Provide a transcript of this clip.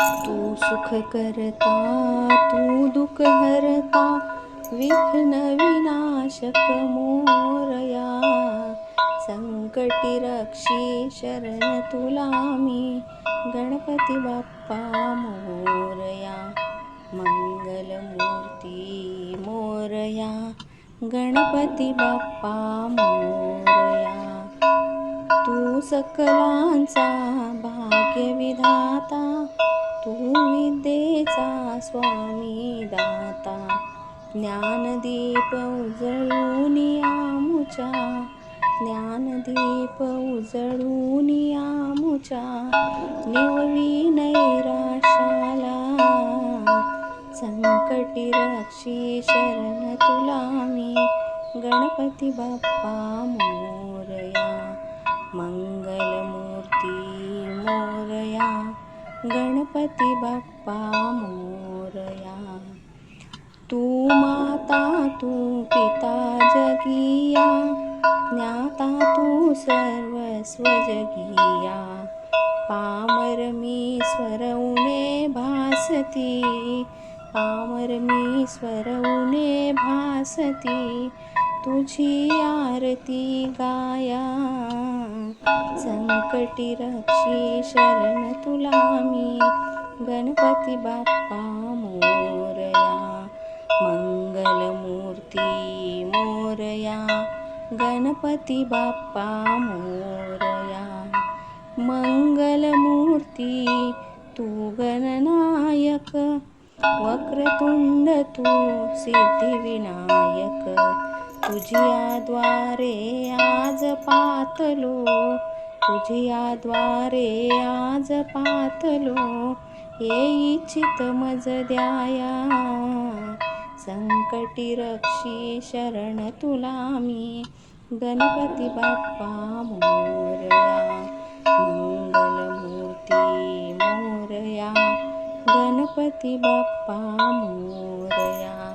तू सुख करता तू दुःख हरता विघ्न विनाशक मोरया. संकटी रक्षी शरण तुला मी गणपती बाप्पा मोरया. मंगलमूर्ती मोरया गणपती बाप्पा मोरया. तू सकलांचा भाग्यविधाता तू विद्येचा स्वामी दाता. ज्ञानदीप उजळून आमुच्या ज्ञानदीप उजळून आमुच्या निववी नैराशाला संकटी रक्षी शरण तुला मी. गणपती बाप्पा मोरया मंगलमूर्ती मोरया गणपती बाप्पा मोरया. तू माता तू पिता जगिया ज्ञाता तू सर्वस्व जगिया पामर मी स्वरवणे भासती पामर मी स्वरवणे भासती. तुझी आरती गाया. संकटी रक्षी शरण तुला मी. गणपती बाप्पा मोरया. मंगलमूर्ती मोरया. गणपती बाप्पा मोरया. मंगलमूर्ती तू गणनायक. वक्रतुंड तू सिद्धिविनायक तुझ्याद्वारे आज पातलो तुझ्याद्वारे आज पातलो ये इच्छित मज द्याया संकटी रक्षी शरण तुला मी गणपती बाप्पा मोरया मंगलमूर्ती मोरया गणपती बाप्पा मोरया.